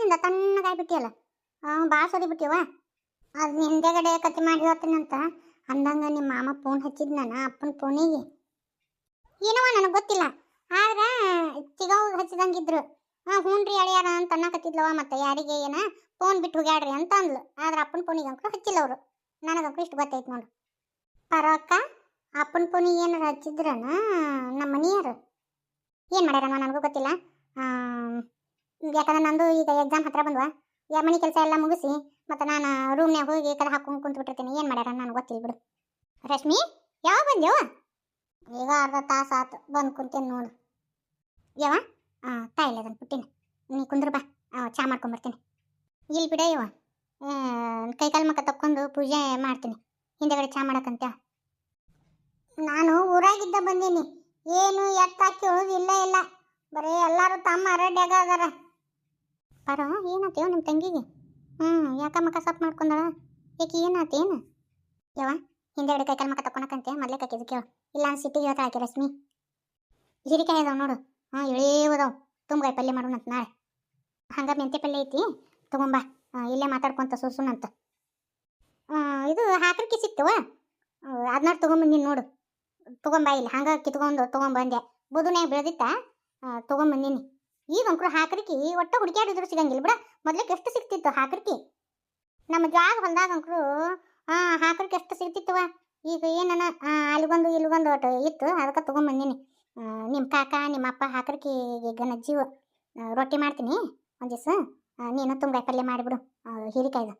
ದಿನದಿಂದ ತಣ್ಣಗಾಗ್ಬಿಟ್ಟಿಯಲ್ಲ ಹಾಂ ಭಾಳ ಸರಿ ಬಿಟ್ಟಿವ ಅದು ಹಿಂದೆಗಡೆ ಕತ್ತಿ ಮಾಡಿ ಹೇಳ್ತೀನಂತ ಅಂದಂಗ ನಿಮ್ಮ ಮಾಮ ಫೋನ್ ಹಚ್ಚಿದ್ ನಾನು ಅಪ್ಪನ ಫೋನಿಗೆ ಏನವ ನನಗೆ ಗೊತ್ತಿಲ್ಲ. ಆದ್ರೆ ಚಿಗವ್ ಹಚ್ಚಿದಂಗಿದ್ರು ಹಾಂ ಹ್ಞೂ ರೀ ಅಳಿಯಾರ ಅಂತ ಅನ್ನಕತ್ತಿದ್ಲವ ಮತ್ತೆ ಯಾರಿಗೆ ಏನ? ಫೋನ್ ಬಿಟ್ಟು ಹೋಗ್ಯಾಡ್ರಿ ಅಂತ ಅಂದ್ಲು. ಆದ್ರೆ ಅಪ್ಪನ ಫೋನಿಗೆ ಅಂಕರು ಹಚ್ಚಿಲ್ಲ ಅವರು ನನಗಂಕರು ಇಷ್ಟು ಗೊತ್ತೈತೆ ನೋಡು. ಪರವಕ್ಕ, ಅಪ್ಪನ ಫೋನಿಗೆ ಏನಾರು ಹಚ್ಚಿದ್ರನ ನಮ್ಮ ಮನೆಯವರು? ಏನು ಮಾಡ್ಯಾರಮ್ಮ, ನನಗೂ ಗೊತ್ತಿಲ್ಲ. ಯಾಕಂದ್ರೆ ನಂದು ಈಗ ಎಕ್ಸಾಮ್ ಹತ್ರ ಬಂದ್ವ. ಯಾ ಮನೆ ಕೆಲಸ ಎಲ್ಲ ಮುಗಿಸಿ, ಮತ್ತು ನಾನು ರೂಮ್ನ್ಯಾಗ ಹೋಗಿ ಕದ ಹಾಕೊಂಡು ಕುಂತ್ಬಿಟ್ಟಿರ್ತೀನಿ. ಏನು ಮಾಡ್ಯಾರ ನಾನು ಗೊತ್ತಿಲ್ಲ ಬಿಡು. ರಶ್ಮಿ ಯಾವ ಬಂದ್ಯವ ಈಗ ಅರ್ಧ ತಾಸು ಆತು, ಬಂದು ಕುಂತೇನೆ ನೋಡು. ಯಾವ ತಾಯಿಲ್ಲ ಅದನ್ನು ಪುಟ್ಟಿನ. ನೀ ಕುಂದ್ರ ಬಾ ಚಾ ಮಾಡ್ಕೊಂಬರ್ತೀನಿ ಇಲ್ಲಿ ಬಿಡ ಇವ ಕೈಕಾಲು ಮಕ್ಕ ತಕ್ಕೊಂಡು ಪೂಜೆ ಮಾಡ್ತೀನಿ. ಹಿಂದೆಗಡೆ ಚಾ ಮಾಡಕ್ಕಂತ ನಾನು ಊರಾಗಿದ್ದ ಬಂದೀನಿ. ಏನು ಎತ್ತಾಕಿ ಕೇಳೋದು ಇಲ್ಲ ಇಲ್ಲ. ಬರೀ ಎಲ್ಲರೂ ತಮ್ಮ ರೆಡ್ಯಾಗ ಅದಾರ. ಪರ ಏನಾತೇವ ನಿಮ್ಮ ತಂಗಿಗೆ? ಹ್ಞೂ ಯಾಕ ಮಕ ಸಪ್ ಮಾಡ್ಕೊಂಡಳ? ಏಕೆ ಏನಾತೇನು ಯವ ಹಿಂದೆಗಡೆ ಕೈಕಲ್ ಮಕ ತಕೊಳಕಂತೆ ಮೊದಲೇ ಕಾಕಿದ್ ಕೇಳು. ಇಲ್ಲ ಸಿಟ್ಟಿಗೆ ಹೇಳ್ತಾ ಹಾಕಿ ರಶ್ಮಿ. ಹೀರಿಕಾಯಿ ಅದಾವ ನೋಡು. ಹಾಂ ಇಳೇವದಾವ್ ತುಂಬಗಾಯಿ ಪಲ್ಯ ಮಾಡೋಣಂತ ನಾಳೆ. ಹಂಗ ಮೆಂತೆ ಪಲ್ಯ ಐತಿ? ತಗೊಂಬ. ಇಲ್ಲೇ ಮಾತಾಡ್ಕೊಂತ ಸುಸುನಂತ. ಇದು ಹಾಕರ್ಕಿ ಸಿಕ್ತವ ಅದನ್ನ ತೊಗೊಂಬಂದಿನಿ ನೋಡು. ತೊಗೊಂಬ, ಇಲ್ಲಿ ಹಂಗ ಕಿತ್ಕೊಂಡು ತೊಗೊಂಬಂದೆ. ಬುದುನ್ಯಾಗ ಬೆಳೆದಿತ್ತ? ತೊಗೊಂಬಂದಿನಿ ಈಗ ಅಂಕರು ಹಾಕರ್ಕಿ ಒಟ್ಟ ಹುಡುಕ್ಯಾಡಿದ್ರು ಸಿಗಂಗಿಲ್ಲ ಬಿಡ. ಮೊದಲಕ್ಕೆ ಎಷ್ಟು ಸಿಗ್ತಿತ್ತು ಹಾಕರಿಕಿ? ನಮ್ಮ ಜಾಗ ಹೊಲ್ದಾಗ ಅಂಕರು ಹಾಕರ್ಕಿ ಎಷ್ಟು ಸಿಗ್ತಿತ್ತವ? ಈಗ ಏನನ ಅಲ್ಲಿಗೊಂದು ಇಲ್ಲಿಗೊಂದು ಒಟ್ಟು ಇತ್ತು, ಅದಕ್ಕೆ ತೊಗೊಂಬಂದಿನಿ. ನಿಮ್ಮ ಕಾಕ ನಿಮ್ಮ ಅಪ್ಪ ಹಾಕರಿಕಿ ಈಗ ನಜ್ಜಿವು ರೊಟ್ಟಿ ಮಾಡ್ತೀನಿ ಒಂದು ದಿವಸ. ನೀನು ತುಂಗಾಯಿ ಪಲ್ಯ ಮಾಡಿಬಿಡು ಹೀರಿಕಾಯ್ದು.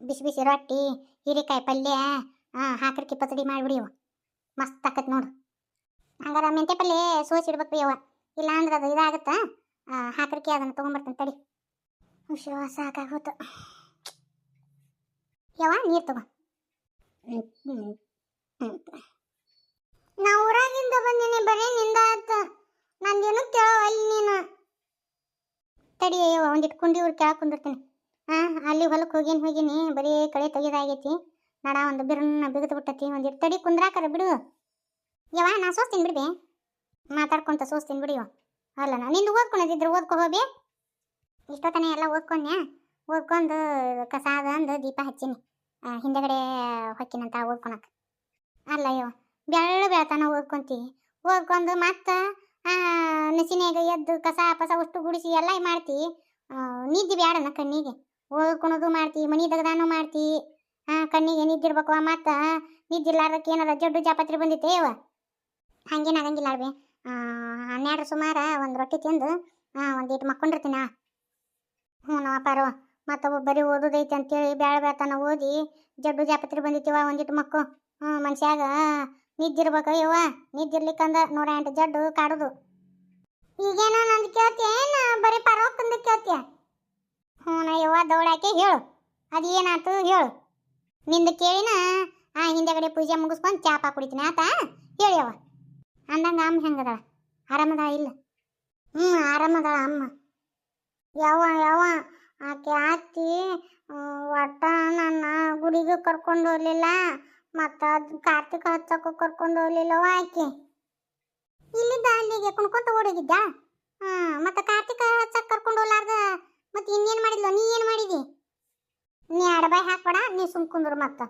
ಬಿಸಿ ಬಿಸಿ ರೊಟ್ಟಿ, ಹೀರೆಕಾಯಿ ಪಲ್ಯ ಹಾಂ ಹಾಕರ್ಕಿ ಪಚಡಿ ಮಾಡಿಬಿಡಿ ಮಸ್ತ್ ಆಕತ್ ನೋಡು. ಹಂಗಾರ ಮೆಂತೆ ಪಲ್ಯ ಸೋಸಿಡ್ಬೇಕು ಯವ್ವ ಇಲ್ಲ ಅಂದ್ರೆ ಅದು ಇದಾಗುತ್ತಾ? ಹಾಕರ್ಕಿ ಅದನ್ನು ತೊಗೊಂಬರ್ತೀನಿ ತಡಿ. ಶಿವ ಸಾಕಾಗೋತು ಯವ್ವ, ನೀರು ತಗೋ. ನಾ ಊರಾಗಿಂದ ಬಂದೀನಿ ಬರೀ ನಿಂದ ಆಯ್ತು ನಂದೇನು ಕೇಳವಲ್ಲಿ ನೀನು. ತಡಿ ಅಯ್ಯವ ಒಂದಿಟ್ಟು ಕುಂಡಿ ಊರು ಕೆಳಗೆ ಕುಂದಿರ್ತೀನಿ. ಹಾಂ ಅಲ್ಲಿ ಹೊಲಕ್ಕೆ ಹೋಗಿನಿ ಹೋಗಿನಿ, ಬರೀ ಕಳೆ ತೆಗೆದಾಗೈತಿ. ನಡ, ಒಂದು ಬಿರ್ನ ಬಿಗಿದು ಬಿಟ್ಟತಿ ಒಂದಿಟ್ಟು ತಡಿ ಕುಂದ್ರಾಕರ ಬಿಡು. ಯವ ನಾ ಸೋಸ್ತೀನಿ ಬಿಡ್ಬೆ. ಮಾತಾಡ್ಕೊಂತ ಸೋಸ್ತೀನಿ ಬಿಡಿ ಇವ. ಅಲ್ಲ ನಾ ನಿಂದು ಓದ್ಕೊಂಡಿದ್ರೆ ಓದ್ಕೊ ಹೋಗಿ ಇಷ್ಟೊತ್ತನೇ ಎಲ್ಲ ಓದ್ಕೊಂಡ್ಯಾ? ಓದ್ಕೊಂಡು ಕಸ ಅದ ದೀಪ ಹಚ್ಚೀನಿ. ಆ, ಹಿಂದೆಗಡೆ ಹೊಕ್ಕಿನಂತ ಓದ್ಕೊಳಕ್ಕೆ ಅಲ್ಲ ಅಯ್ಯೋ ಬೆಳ್ಳು ಬೆಳತನ ಓದ್ಕೊಂತಿ. ಓದ್ಕೊಂಡು ಮತ್ತೆ ನಸಿನಾಗ ಎದ್ದು ಕಸ ಪಸ ಗುಡಿಸಿ ಎಲ್ಲ ಮಾಡ್ತಿ. ಆ, ನಿದ್ದೆ ಬ್ಯಾಡನ ಕಣ್ಣಿಗೆ. ಓದ್ಕೊಳೋದು ಮಾಡ್ತಿ ಮನಿ ದಗದಾನು ಮಾಡ್ತಿ. ಹಾ ಕಣ್ಣಿಗೆ ನಿದ್ದಿರ್ಬೇಕು ಮತ್ತು ನಿದ್ದಿರ್ಲಾರ್ದಕ್ಕೆ ಏನಾರ ಜಡ್ಡು ಜಾಪತ್ರೆ ಬಂದಿತ್ತೆ ಇವ? ಹಂಗೇನು ಆಗಂಗಿಲ್ಲ ಅಳ್ಬಿ. ಹನ್ನೆರಡು ಸುಮಾರು ಒಂದು ರೊಟ್ಟಿ ತಿಂದು ಒಂದಿಟ್ಟು ಮಕ್ಕೊಂಡಿರ್ತೀನಿ. ಹ್ಞೂ ನಮ್ಮ ಅಪ್ಪಾರು ಮತ್ತು ಬರೀ ಓದೋದೈತೆ ಅಂತೇಳಿ ಬ್ಯಾಳ ಬೆಳತನ ಓದಿ ಜಡ್ಡು ಜಾಪತ್ರೆ ಬಂದಿತ್ತಿವ ಒಂದಿಟ್ಟು ಮಕ್ಕು. ಹ್ಞೂ ಮನುಷ್ಯಾಗ ನಿದ್ದಿರ್ಬೇಕು ಯವ್ವ ನಿದ್ದಿರ್ಲಿಕ್ಕಂದ ನೂರ ಎಂಟು ಜಡ್ಡು ಕಾಡೋದು. ಈಗೇನೋ ನಂದು ಕೇಳ್ತೀಯ ಏನು ಬರೀ ಪರೋಕ್ಕಂದು ಕೇಳ್ತೀಯ ಹ್ಞೂ ನಾ ಯವ್ವ ದೌಡಾಕೆ ಹೇಳು. ಅದು ಏನಾಯ್ತು ಹೇಳು. ನಿಂದು ಕೇಳಿನ, ಆ, ಹಿಂದೆಗಡೆ ಪೂಜೆ ಮುಗಿಸ್ಕೊಂಡು ಚಾಪ ಕುಡಿತೀನಿ ಆತ? ಹೇಳಿ ಯವ್ವ. ಅಂದಂಗ ಅಮ್ಮ ಹೆಂಗದ ಆರಾಮದ ಇಲ್ಲ? ಹ್ಞೂ ಆರಾಮದ ಅಮ್ಮ. ಯಾವ ಯಾವ? ಆಕೆ ಆತಿ ಒಟ್ಟ ನನ್ನ ಗುಡಿಗೂ ಕರ್ಕೊಂಡು ಹೋಗ್ಲಿಲ್ಲ, ಮತ್ತು ಅದು ಕಾರ್ತಿಕ ಹಚ್ಚಕ್ಕೆ ಕರ್ಕೊಂಡು ಹೋಗ್ಲಿಲ್ಲವ ಆಕೆ. ಇಲ್ಲಿದ್ದ ಅಲ್ಲಿಗೆ ಕುಣ್ಕೊಂತ ಓಡೋಗಿದ್ದ ಹಾಂ, ಮತ್ತು ಕಾರ್ತಿಕ ಹಚ್ಚಕ್ಕೆ ಕರ್ಕೊಂಡು ಹೋಗ್ಲಾರ್ದ, ಮತ್ತು ಇನ್ನೇನು ಮಾಡಿದ್ಲು? ನೀ ಏನು ಮಾಡಿದಿ? ನೀ ಅಡಬಾಯಿ ಹಾಕ್ಬೇಡ, ನೀ ಸುಮ್ ಕುಂದ್ರು ಮತ್ತು.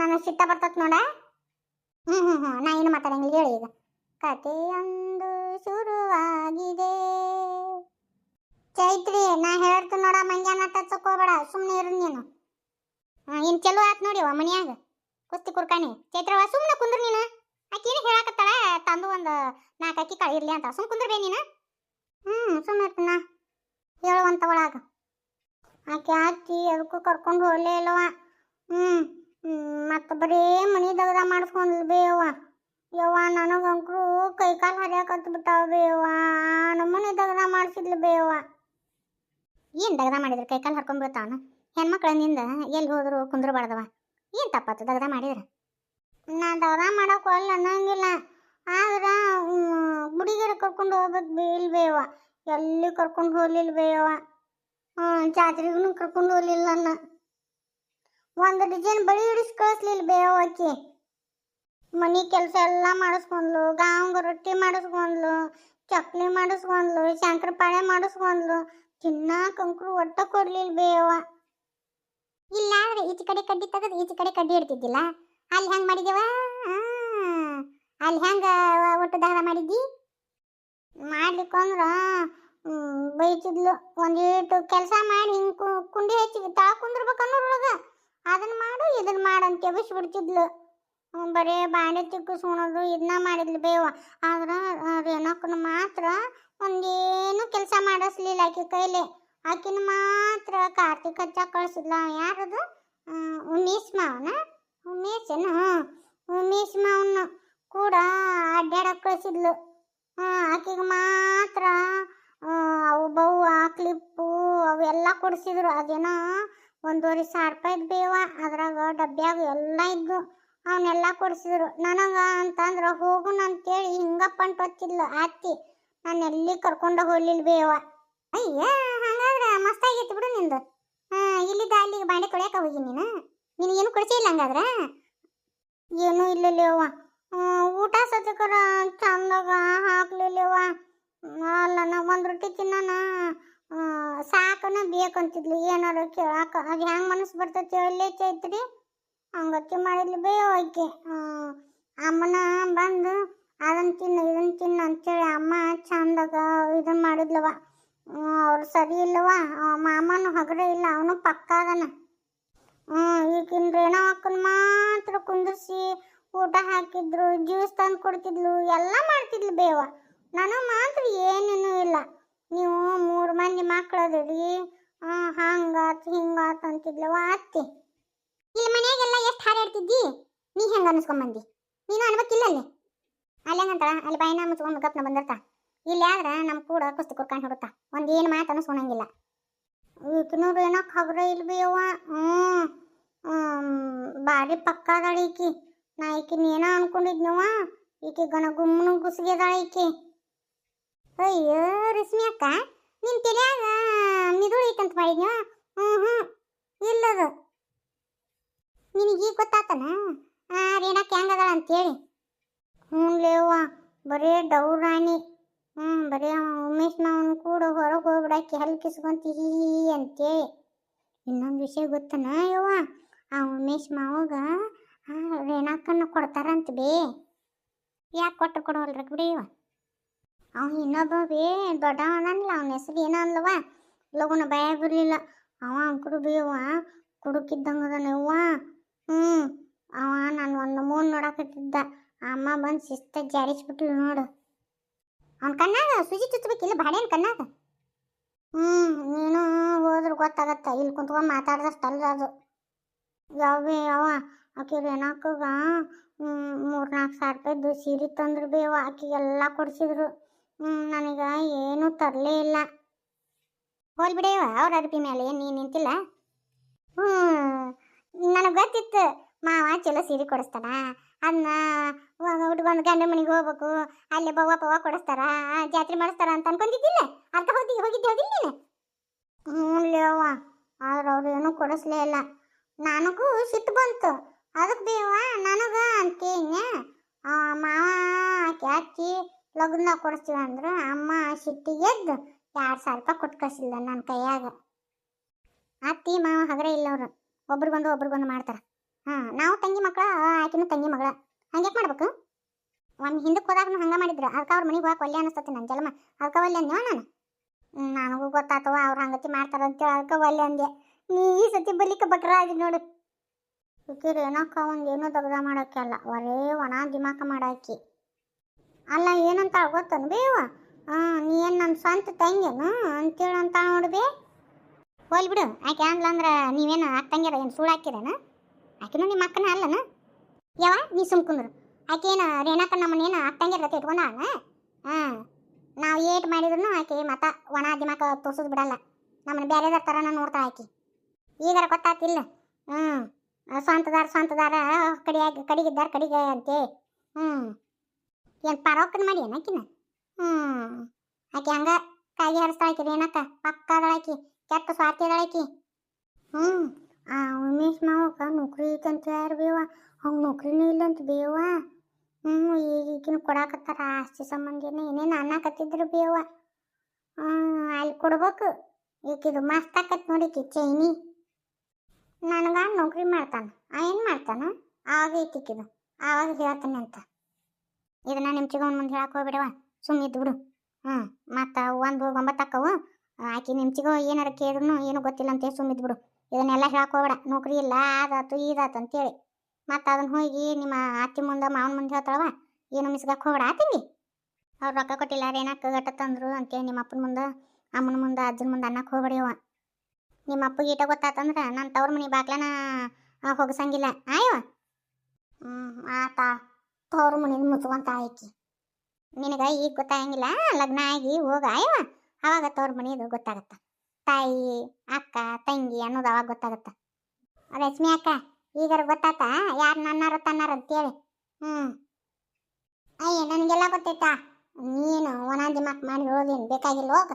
ನನಗೆ ಸಿಟ್ಟ ಬರ್ತತ್ ನೋಡ. ಹ್ಞೂ ಹ್ಞೂ ಹ್ಞೂ ನಾ ಏನು ಮಾತಾಡಂಗಿಲ್ಲ, ಹೇಳಿ ಈಗ. ಕಥೆಯೊಂದು ಶುರುವಾಗಿದೆ. ಚೈತ್ರಿ, ನಾ ಹೇಳ್ತೀನಿ ನೋಡ ಮಂಜಾನ ತಚ್ಚಕೋಬೇಡ ಸುಮ್ಮನೆ ಇರು ನೀನು. ಇನ್ ಚಲೋ ಆತ್ ನೋಡಿವ ಮನ್ಯಾಗ. ಕುಸ್ತಿ ಕುರ್ಕಾನಿ ಚೈತ್ರವ ಸುಮ್ಮನೆ ಕುಂದ್ರ ನೀನು. ಆಕೇನು ಹೇಳಾಕತ್ತಾಳ? ತಂದು ಒಂದು ನಾಲ್ಕು ಅಕ್ಕಿ ಕಾಳು ಇರ್ಲಿ ಅಂತ. ಸುಮ್ಮನೆ ಕುಂದ್ರ ಬೇ ನೀನು. ಹ್ಞೂ ಸುಮ್ಮನೆ ಇರ್ತೀನ ಹೇಳುವಂತ ಒಳಗ ಆಕೆ ಆಕಿ ಅದಕ್ಕೂ ಕರ್ಕೊಂಡು ಹೋಗಲೇ ಇಲ್ಲವ ಹ್ಞೂ ಮತ್ತು ಬರೀ ಮನಿ ದಗದ ಬೇವ ಯವ್ವ ನನಗಂಕರು ಕೈ ಕಾಲು ಹರಿಯಾಕತ್ ಬಿಟ್ಟಾವ ಬೇವ ನಮ್ಮನೆ ದಗದ ಮಾಡಿಸಿದ್ಲು ಬೇವ ಏನು ದಗದ ಮಾಡಿದ್ರು? ಕೈ ಕಾಲು ಹರ್ಕೊಂಡ್ಬಿಡ್ತಾವನ ಹೆಣ್ಮಕ್ಳನಿಂದ ಎಲ್ಲಿ ಹೋದ್ರು ಕುಂದ್ರಬಾರ್ದವ ಏನು ತಪ್ಪಾತು ದಗದ ಮಾಡಿದ್ರೆ? ನಾ ದಗದ ಮಾಡೋಕೆ ಅಲ್ಲ ಅನ್ನಂಗಿಲ್ಲ. ಆದ್ರೆ ಗುಡಿಗೆರೆ ಕರ್ಕೊಂಡು ಹೋಗ್ಬೇಕು ಬೀಲ್ ಬೇವ ಎಲ್ಲಿ ಕರ್ಕೊಂಡು ಹೋಗ್ಲಿಲ್ಲ ಬೇವ ಹ್ಞೂ ಜಾತ್ರೆಗೂ ಕರ್ಕೊಂಡು ಹೋಗ್ಲಿಲ್ಲ ಅನ್ನ ಒಂದು ಡಿಸೈನ್ ಬಳಿ ಹಿಡಿಸಿ ಕಳಿಸ್ಲಿಲ್ಲ ಬೇವ ಆಕಿ ಮನೆ ಕೆಲಸ ಎಲ್ಲ ಮಾಡಿಸ್ಕೊಂಡ್ಲು, ಗಾವಂಗ ರೊಟ್ಟಿ ಮಾಡಿಸ್ಕೊಂಡ್ಲು ಚಕ್ಲಿ ಮಾಡಿಸ್ಕೊಂಡ್ಲು, ಶಂಕರಪಾಳೆ ಮಾಡಿಸ್ಕೊಂಡ್ಲು ತಿನ್ನಾಕಂಕ್ರು ಒಟ್ಟ ಕೊಡ್ಲಿಲ್ಲ ಬೇವ ಇಲ್ಲ ಅಂದ್ರೆ ಈಚೆ ಕಡೆ ಕಡ್ಡಿ ತೆಗೆದು ಈಚೆ ಕಡೆ ಕಡ್ಡಿ ಇಡ್ತಿದ್ದಿಲ್ಲ. ಅಲ್ಲಿ ಹೆಂಗೆ ಮಾಡಿದೇವ? ಅಲ್ಲಿ ಹೆಂಗೆ ಒಟ್ಟು ದಾರ ಮಾಡಿದ್ದಿ? ಮಾಡ್ಲಿಕ್ಕಂದ್ರ ಬೈತಿದ್ಲು. ಒಂದೀಟು ಕೆಲಸ ಮಾಡಿ ಹಿಂಗೆ ಕುಂಡಿ ಹಚ್ಚಿ ತಾ ಕುಂದ್ರಬೇಕು ಅನ್ನೋರೊಳಗ. ಅದನ್ನ ಮಾಡು ಇದನ್ನ ಮಾಡು ಅಂತ ಬಿಡ್ತಿದ್ಲು ಬರೇ ಬಾಂಡೆ ತಿಕ್ಕಿಸ್ಕೊಳೋದು ಇದನ್ನ ಮಾಡಿದ್ಲು ಬೇವ. ಆದ್ರೆ ರೇಣಕ್ಕನ ಮಾತ್ರ ಒಂದೇನು ಕೆಲಸ ಮಾಡಿಸ್ಲಿಲ್ಲ ಆಕೆ ಕೈಲಿ. ಆಕಿನ ಮಾತ್ರ ಕಾರ್ತಿಕ್ ಹಚ್ಚ ಕಳಿಸಿದ್ಲ. ಯಾರದು? ಉಮೇಶ್ ಮಾವನ? ಉಮೇಶನ ಉಮೇಶ್ ಮಾವನ ಕೂಡ ಅಡ್ಡಾಡಕ್ಕೆ ಕಳಿಸಿದ್ಲು. ಆಕೆಗೆ ಮಾತ್ರ ಅವ ಆ ಕ್ಲಿಪ್ಪು ಅವೆಲ್ಲ ಕೊಡಿಸಿದ್ರು. ಅದೇನೋ ಒಂದೂವರೆ ಸಾವಿರ ರೂಪಾಯಿ ಬೇವ. ಅದ್ರಾಗ ಡಬ್ಬ್ಯಾಗ ಎಲ್ಲ ಇದ್ದು ಅವನ್ನೆಲ್ಲ ಕೊಡಿಸಿದ್ರು. ನನಗ ಅಂತಂದ್ರೆ ಹೋಗುಣ ಅಂತೇಳಿ ಹಿಂಗ ಪಂಟ್ ಹೊತ್ತಿದ್ಲು ಅತ್ತಿ ನಾನು ಎಲ್ಲಿ ಕರ್ಕೊಂಡ ಹೋಗ್ಲಿಲ್ಲ ಬೇವ ಅಯ್ಯ, ಹಂಗಾದ್ರೆ ಮಸ್ತಾಗಿತ್ತು ಬಿಡು ನಿಂದು. ಇಲ್ಲಿದ್ದ ಅಲ್ಲಿಗೆ ಬಾಂಡೆ ತೊಳ್ಯಾಕ ಹೋಗಿ ನೀನು? ಏನು ಕೊಡಿಸೇ ಇಲ್ಲ ಹಂಗಾದ್ರೆ? ಏನು ಇಲ್ಲಲೇವ ಊಟ ಸತ್ಯಕರ ಚಂದಾಗ ಹಾಕ್ಲಿಲ್ಲವ ಅಲ್ಲ ನಾ ಒಂದು ರೊಟ್ಟಿ ತಿನ್ನೋಣ. ಸಾಕನ ಬೇಕಂತಿದ್ಲು ಏನಾರು ಕೇಳಾಕ. ಅದು ಹೆಂಗೆ ಮನಸ್ಸು ಬರ್ತೈತಿ ಹೇಳಲೇ ಚೈತ್ರಿ ಹಂಗಕ್ಕೆ ಮಾಡಿದ್ಲು ಬೇ ಆಕೆ ಅಮ್ಮನ ಬಂದು ಅದನ್ನ ತಿನ್ನು ಇದನ್ನ ತಿನ್ನು ಅಂತೇಳಿ ಅಮ್ಮ ಚಂದಾಗ ಇದನ್ನ ಮಾಡಿದ್ಲವ ಅವ್ರು ಸರಿ ಇಲ್ಲವ ಮಾಮನು ಹಗರೇ ಇಲ್ಲ, ಅವನು ಪಕ್ಕ ಆಗನ ಈಗಿನ ರೇಣೋ ಅಕ್ಕನ ಮಾತ್ರ ಕುಂದಿರ್ಸಿ ಊಟ ಹಾಕಿದ್ರು, ಜ್ಯೂಸ್ ತಂದು ಕೊಡ್ತಿದ್ಲು, ಎಲ್ಲ ಮಾಡ್ತಿದ್ಲು ಬೇವ ನಾನು ಮಾತ್ರ ಏನೇನೂ ಇಲ್ಲ. ನೀವು ಮೂರು ಮಂದಿ ಮಕ್ಳು ಅದಿರಿ ಹಂಗಾತ್ ಹಿಂಗಾತ್ ಅಂತಿದ್ಲವ ಅತ್ತಿ. ಇಲ್ಲಿ ಮನ್ಯಾಗೆಲ್ಲ ಎಷ್ಟು ಹೇಳ್ತಿದ್ದಿ ನೀ ಹೆಂಗೆ ಅನಿಸ್ಕೊಂಬಂದಿ? ನೀನು ಅನ್ಬೇಕಿಲ್ಲ ಅಲ್ಲಿ ಅಲ್ಲಿ ಹೆಂಗಂತ ಅಲ್ಲಿ ಬಾಯಿನ ಮುಚ್ಕೊಂಡು ಗಪ್ನ ಬಂದಿರ್ತ? ಇಲ್ಲಿ ಆದ್ರೆ ನಮ್ಮ ಕೂಡ ಕುಸ್ತಿ ಕುರ್ಕೊಂಡು ಹೊಡುತ್ತಾ ಒಂದು ಏನು ಮಾತು ಅನಿಸ್ಕೊಳಂಗಿಲ್ಲ ಈಕಿನವ್ರು ಏನೋ ಖಬ್ರ ಇಲ್ಲ ಅವ್ವ? ಹ್ಞೂ ಭಾರಿ ಪಕ್ಕ ಅದಾಳ ಈಕಿ. ನಾ ಈಕಿನ ಏನೋ ಅನ್ಕೊಂಡಿದ್ನವ ಈಕಿ ಗಣ ಗುಮ್ಮನ ಗುಸ್ಗೆ ಅದಾಳ ಈಕಿ. ಅಯ್ಯೋ ರಶ್ಮಿ ಅಕ್ಕ, ನಿನ್ ತಿಳಿಯಾಗ ಮಿದುಳು ಐತಂತ ಮಾಡಿದ್ನವ ಹ್ಞೂ ಹ್ಞೂ ಇಲ್ಲದು. ನಿನಗೀಗ ಗೊತ್ತಾತನ? ಆ ಹೆಂಗದಾಳ ಅಂತೇಳಿ. ಹ್ಞೂ ಲೇವ ಬರೇ ಡೌರಾಣಿ ಹ್ಞೂ ಬರೀ ಅವ ಉಮೇಶ್ ಮಾವನ ಕೂಡ ಹೊರಗೆ ಹೋಗ್ಬಿಡಕ್ಕೆ ಹಲ್ ಕಿಸ್ಕೊಂತಿ ಅಂತೇಳಿ. ಇನ್ನೊಂದು ವಿಷಯ ಗೊತ್ತನ, ಯವ್ವ? ಆ ಉಮೇಶ್ ಮಾವಗ, ಆ ರೇಣಾಕನ್ನ ಕೊಡ್ತಾರಂತ ಬೇ. ಯಾಕೆ ಕೊಟ್ಟು ಕೊಡೋಲ್ರಿ ಬಿಡಿ ಇವ? ಅವ ಇನ್ನೊಬ್ಬ ಬೇ ದೊಡ್ಡವನಲ್ಲ ಅವನ ಹೆಸರು ಏನೋ ಅನ್ಲವ ಲಗುನ ಭಯ ಬರಲಿಲ್ಲ. ಅವ ಅಂಕರು ಬೇವ ಕುಡುಕಿದ್ದಂಗದನ ಯವ್ವ. ಹ್ಞೂ ಅವ ನಾನು ಒಂದು ಮೂನ್ ನೋಡಕತ್ತಿದ್ದ ಅಮ್ಮ ಬಂದು ಶಿಸ್ತ ಜಾಡಿಸ್ಬಿಟ್ಲು ನೋಡು. ಅವ್ನ ಕಣ್ಣಾಗ ಸುಜಿ ಚುಚ್ಚಬೇಕಿಲ್ಲ ಬಾಡೇನ್ ಕಣ್ಣಾಗ? ಹ್ಞೂ ನೀನು ಹೋದ್ರೆ ಗೊತ್ತಾಗತ್ತ. ಇಲ್ಲಿ ಕುಂತ್ಕೊಂಡು ಮಾತಾಡ್ದಷ್ಟಲ್ಲ ಅದು. ಯಾವ ಯಾವ ಆಕೆ ಮೂರು ನಾಲ್ಕು ಸಾವಿರ ರೂಪಾಯಿದ್ದು ಸೀರೆ ತಂದ್ರು ಬೇವ. ಆಕೆಗೆಲ್ಲ ಕೊಡಿಸಿದ್ರು. ಹ್ಮ್, ನನಗೆ ಏನೂ ತರಲೇ ಇಲ್ಲ. ಹೋಲ್ ಬಿಡೇವ, ಅವ್ರ ಅರ್ಬಿ ಮೇಲೆ ಏನು ನೀನು ನಿಂತಿಲ್ಲ? ಹ್ಞೂ ನನಗೆ ಗೊತ್ತಿತ್ತು. ಮಾವ ಚಲೋ ಸೀರೆ ಕೊಡಿಸ್ತಾನ ಅದನ್ನ ಉಟ್ಕೊಂಡು ಗಂಡ ಮನೆಗೆ ಹೋಗ್ಬೇಕು. ಅಲ್ಲಿ ಬವ್ವ ಪವ್ವ ಕೊಡಿಸ್ತಾರ. ಜಾತ್ರೆ ಮಾಡಿಸ್ತಾರ ಅಂತ ಅನ್ಕೊಂಡಿದ್ದಿಲ್ಲ? ಅರ್ಥ ಹೋಗಿ ಹೋಗಿದ್ದೆ ಹೋಗಿಲ್ಲ ನೀನು? ಹ್ಞೂ ಅವ್ವ, ಆದ್ರೆ ಅವ್ರು ಏನೂ ಕೊಡಿಸ್ಲೇ ಇಲ್ಲ. ನನಗೂ ಸಿಟ್ಟು ಬಂತು. ಅದಕ್ಕೆ ಬೇವ ನನಗ ಅಂತೇನೆ ಮಾವ ಅಕ್ಕಿ ಲಗ್ನ ಕೊಡಿಸ್ತೀವಿ ಅಂದ್ರೆ, ಅಮ್ಮ ಸಿಟ್ಟಿ ಎದ್ದು ಎರಡು ಸಾವಿರ ರೂಪಾಯಿ ಕೊಟ್ಟು ಕಳಿಸಿಲ್ಲ ನನ್ನ ಕೈಯಾಗ. ಅತ್ತಿ ಮಾವ ಹಗರ ಇಲ್ಲ ಅವರು. ಒಬ್ರಿಗೊಂದು ಒಬ್ರಿಗೊಂದು ಮಾಡ್ತಾರೆ. ಹಾಂ ನಾವು ತಂಗಿ ಮಕ್ಕಳ ಆಕಿನೂ ತಂಗಿ ಮಗಳ. ಹಂಗೆ ಮಾಡ್ಬೇಕು? ಒಂದು ಹಿಂದಕ್ಕೆ ಹೋದಾಗನು ಹಂಗೆ ಮಾಡಿದ್ರು. ಅದಕ್ಕೆ ಅವ್ರ ಮನೆಗೆ ಹೋಗಕ್ಕೆ ಒಲ್ಲೆ ಅನಿಸ್ತತಿ ನನ್ನ ಜನ್ಮ ಅದಕ್ಕೆ ಒಲ್ಲೆ ಅಂದ್ಯವ ನಾನು? ನನಗೂ ಗೊತ್ತಾತವ ಅವ್ರು ಹಂಗತಿ ಮಾಡ್ತಾರ ಅಂತೇಳಿ ಅದಕ್ಕೆ ಒಲ್ಲೆ ಅಂದೆ. ನೀ ಈ ಸತಿ ಬಲಿಕ ಬಟ್ರ ಆಗಿ ನೋಡು. ಇಕ್ಕಿರಿ ಏನಕ್ಕ ಒಂದು ಏನೂ ದಗದ ಮಾಡೋಕೆ ಅಲ್ಲ. ಒರೇ ಒಣ ದಿಮಾಕ ಮಾಡಾಕಿ. ಅಲ್ಲ ಏನಂತ ಗೊತ್ತನು ಬೇವ? ನೀ ಏನು ನನ್ನ ಸ್ವಂತ ತಂಗೇನು ಅಂತೇಳಿ ಅಂತ ನೋಡ್ಬೇ ಹೋಲ್ ಬಿಡು. ಆಕೆ ಅಂದ್ಲ ಅಂದ್ರೆ ನೀವೇನು ತಂಗಿರ ಏನು ಸುಳ್ಳು ಆಕಿನೂ ನಿಮ್ಮ ಅಕ್ಕನ ಅಲ್ಲನ? ಯಾವ ನೀ ಸುಮ್ ಕುಂದ್ರು. ಆಕೇನು ರೇಣಾಕ ನಮ್ಮನ್ನೇನು ಅಕ್ಕಂಗೆ ಇರ್ತೈತೆ ಇಟ್ಕೊಂಡ ಹಾಂ. ನಾವು ಏಟ್ ಮಾಡಿದ್ರು ಆಕೆ ಮತ ಒಣ ದಿಮಾಕ ತೋರ್ಸೋದು ಬಿಡಲ್ಲ. ನಮ್ಮನ್ನ ಬೇರೆದಾರ ಥರನ ನೋಡ್ತಾ ಆಕಿ. ಈಗಾರ ಗೊತ್ತಾತಿಲ್ಲ. ಹ್ಞೂ ಸ್ವಂತದಾರ ಸ್ವಂತದಾರ ಕಡಿಯಾಗಿ ಕಡಿಗಿದ್ದಾರ ಕಡಿಗೆ ಅಂತೆ. ಹ್ಞೂ ಏನು ಪರೋಕ್ಕನ ಮಾಡಿ ಏನು ಆಕಿನ? ಹ್ಞೂ ಆಕೆ ಹಂಗ ಕಾಯಿ ಹರಿಸ್ತಾ ಆಕಿ ರೇಣಕ್ಕ ಪಕ್ಕದಳಾಕಿ ಕೆಟ್ಟ ಸ್ವಾರ್ಥಿ ಹ್ಞೂ ಆ ಉಮೇಶ್ ಮಾವಕ್ಕ ನೌಕರಿ ಐತಂತ ಯಾರು ಬೇವ ಅವ್ನು ನೌಕರಿನೂ ಇಲ್ಲಂತ ಬೇವ ಹ್ಞೂ ಈಗಿನ ಕೊಡಾಕತ್ತಾರ ಆಸ್ತಿ ಸಂಬಂಧಿನ ಏನೇನು ಅನ್ನಕತ್ತಿದ್ರು ಬೇವ ಅಲ್ಲಿ ಕೊಡ್ಬೇಕು ಈಕಿದು ಮಸ್ತ್ ಆಕತ್ ನೋಡಿಕಿ ಚೈನಿ ನನಗ ನೌಕರಿ ಮಾಡ್ತಾನ ಆ ಏನು ಮಾಡ್ತಾನ ಆವಾಗ ಐತಿಕ್ಕಿದು ಆವಾಗ ಹೇಳ್ತಾನೆ ಅಂತ ಇದನ್ನ ನಿಮ್ಮ ಚಿಗವನ ಮುಂದೆ ಹೇಳಕ್ಕೆ ಹೋಗ್ಬಿಡವ ಸುಮ್ಮಿದ್ದು ಬಿಡು ಹ್ಞೂ ಮತ್ತು ಒಂದು ಒಂಬತ್ತು ಅಕ್ಕವು ಆಕಿ ನಿಮ್ಮ ಚಿಗವ ಏನಾರ ಕೇಳಿದ್ರು ಏನು ಗೊತ್ತಿಲ್ಲ ಅಂತೇಳಿ ಸುಮ್ಮಿದ್ ಬಿಡು ಇದನ್ನೆಲ್ಲ ಹೇಳ್ಕೋಬೇಡ ನೌಕರಿ ಇಲ್ಲ, ಅದಾತು, ಇದಾತು ಅಂತೇಳಿ. ಮತ್ತು ಅದನ್ನ ಹೋಗಿ ನಿಮ್ಮ ಅತ್ತಿ ಮುಂದೆ, ಮಾವನ ಮುಂದೆ ಹೇಳ್ತಾಳವ ಏನು ಮಿಸ್ಗಾಕ್ ಹೋಗ್ಬೇಡ ಆತಿಂಗಿ ಅವ್ರು ರೊಕ್ಕ ಕೊಟ್ಟಿಲ್ಲ ರೇಣಕ್ಕೆ ಗಟ್ಟ ತಂದ್ರು ಅಂತೇಳಿ ನಿಮ್ಮ ಅಪ್ಪನ ಮುಂದೆ, ಅಮ್ಮನ ಮುಂದೆ, ಅಜ್ಜನ ಮುಂದೆ ಅನ್ನಕ್ಕೆ ಹೋಗ್ಬೇಡಿವ ನಿಮ್ಮ ಅಪ್ಪಗೆ ಈಟ ಗೊತ್ತಾತಂದ್ರೆ ನನ್ನ ತವ್ರ ಮನೆ ಬಾಗ್ಲನ ಹೋಗಸಂಗಿಲ್ಲ. ಆಯವ ಹ್ಞೂ ಆತ ತವ್ರ ಮನೆ ಮುಚ್ಕೊಂತ ಆಯ್ಕಿ ನಿನಗೆ ಈಗ ಗೊತ್ತಾಗಂಗಿಲ್ಲ ಲಗ್ನ ಆಗಿ ಹೋಗ ಆಯವ ಅವಾಗ ತವ್ರ ಮನೆಯದು ಗೊತ್ತಾಗತ್ತ. ತಾಯಿ, ಅಕ್ಕ, ತಂಗಿ ಅನ್ನೋದು ಅವಾಗ ಗೊತ್ತಾಗತ್ತ. ರಶ್ಮಿ ಅಕ್ಕ, ಈಗಾರ ಗೊತ್ತಾತ? ಯಾರು ನನ್ನಾರ ತನ್ನಾರ ಅಂತೇಳಿ? ಹ್ಞೂ ಅಯ್ಯ, ನನಗೆಲ್ಲ ಗೊತ್ತೈತಾ? ನೀನು ಒನಾಂದಿ ಮಾತು ಮಾಡಿ ಹೇಳೋದೇನು ಬೇಕಾಗಿಲ್ಲ ಹೋಗ